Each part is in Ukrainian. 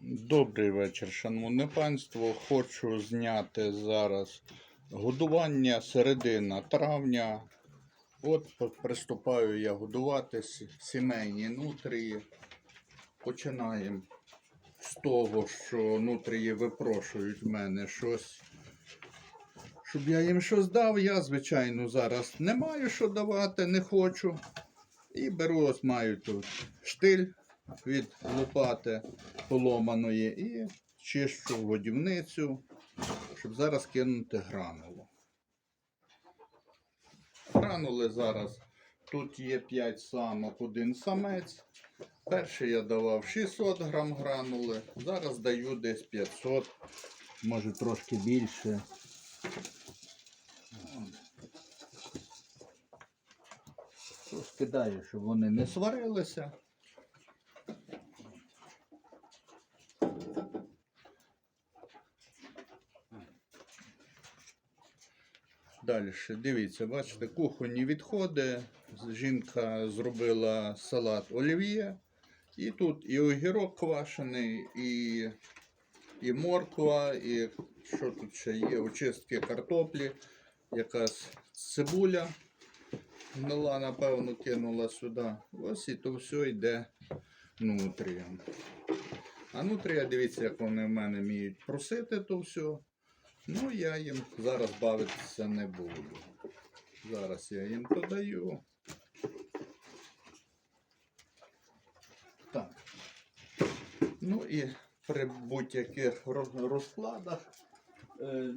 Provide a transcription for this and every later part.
Добрий вечір, шановне панство. Хочу зняти зараз годування середина травня. От приступаю я годувати сімейні нутрії. Починаємо з того, що нутрії випрошують в мене щось. Щоб я їм щось дав, я, звичайно, зараз не маю що давати, не хочу. І беру, ось маю тут штиль від лопати поломаної і чищу годівницю, щоб зараз кинути гранулу. Гранули зараз. Тут є 5 самок, один самець. Перший я давав 600 грам гранули, зараз даю десь 500, може трошки більше. Розкидаю, щоб вони не сварилися. Далі, дивіться, бачите, кухонні відходи. Жінка зробила салат олів'є. І тут і огірок квашений, і, і морква, і що тут ще є? Очистки картоплі, якась цибуля. Гнила, напевно, кинула сюди. Ось і то все йде нутріям. А нутрія, дивіться, як вони в мене вміють просити то все. Ну, я їм зараз бавитися не буду. Зараз я їм подаю. Так. Ну і при будь-яких розкладах е,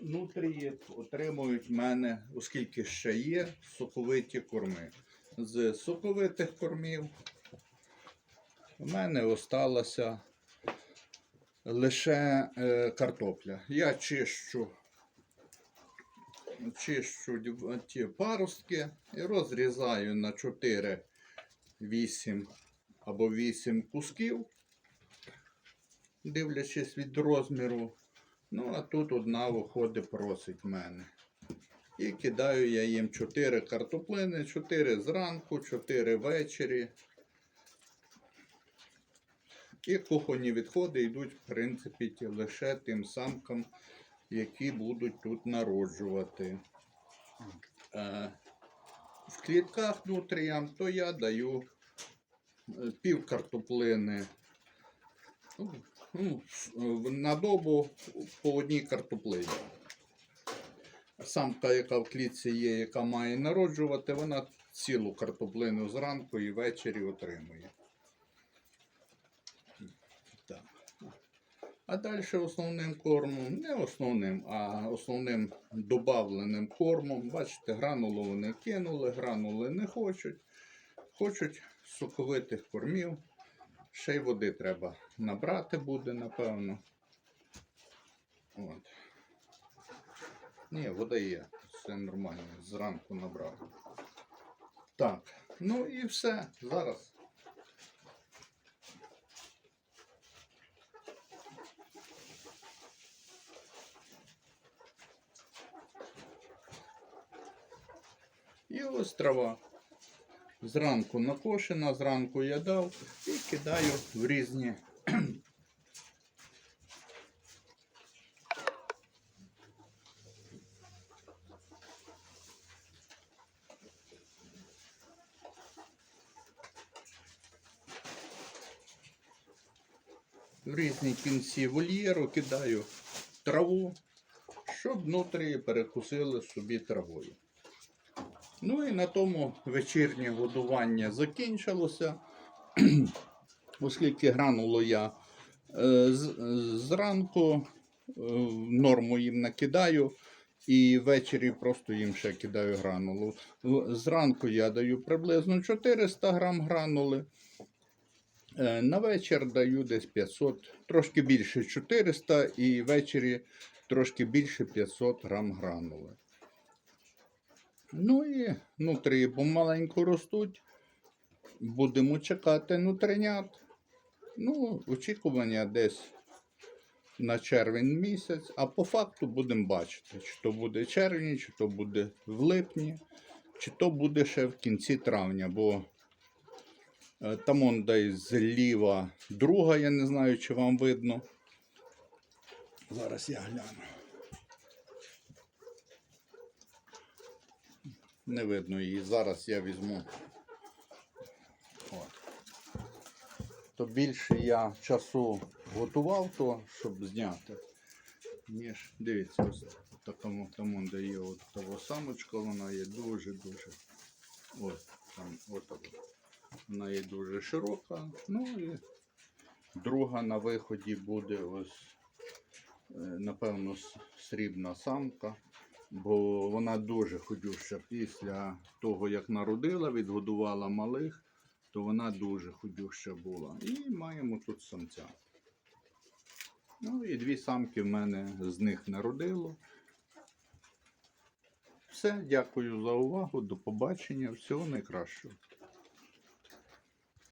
нутрії отримують в мене, оскільки ще є соковиті корми. З соковитих кормів у мене осталася лише е, картопля. Я чищу, чищу ті паростки і розрізаю на 4, 8 або 8 кусків, дивлячись від розміру. Ну, а тут одна виходить, просить мене. І кидаю я їм 4 картоплини, 4 зранку, 4 ввечері. І кухонні відходи йдуть, в принципі, лише тим самкам, які будуть тут народжувати. Е, в клітках нутріям, то я даю е, пів картоплини. Ну, ну, на добу по одній картоплині. Самка, яка в клітці є, яка має народжувати, вона цілу картоплину зранку і ввечері отримує. А далі основним кормом, не основним, а основним добавленим кормом. Бачите, гранулу вони кинули, гранули не хочуть. Хочуть соковитих кормів. Ще й води треба набрати буде, напевно. От. Ні, вода є. Все нормально. Зранку набрав. Так, ну і все. Зараз. І ось трава. Зранку накошена, зранку я дав і кидаю в різні. В різні кінці вольєру кидаю траву, щоб внутрі перекусили собі травою. Ну і на тому вечірнє годування закінчилося, оскільки гранулу я е, зранку е, норму їм накидаю, і ввечері просто їм ще кидаю гранулу. Зранку я даю приблизно 400 грам гранули. Е, На вечір даю десь 500, трошки більше 400 і ввечері трошки більше 500 грам гранули. Ну і нутрії помаленьку ростуть. Будемо чекати нутринят. Ну, очікування десь на червень місяць, а по факту будемо бачити, чи то буде червень, чи то буде в липні, чи то буде ще в кінці травня, бо Е, Там он десь зліва друга, я не знаю, чи вам видно. Зараз я гляну. Не видно її. Зараз я візьму. От. То більше я часу готував то, щоб зняти. Ніж, дивіться, ось такому тому, де є от того самочка, вона є дуже-дуже. От там, от так. Вона є дуже широка. Ну і друга на виході буде ось, е, напевно, срібна самка, бо вона дуже ходюща. Після того, як народила, відгодувала малих, то вона дуже ходюща була. І маємо тут самця. Ну і дві самки в мене з них народило. Все, дякую за увагу. До побачення. Всього найкращого.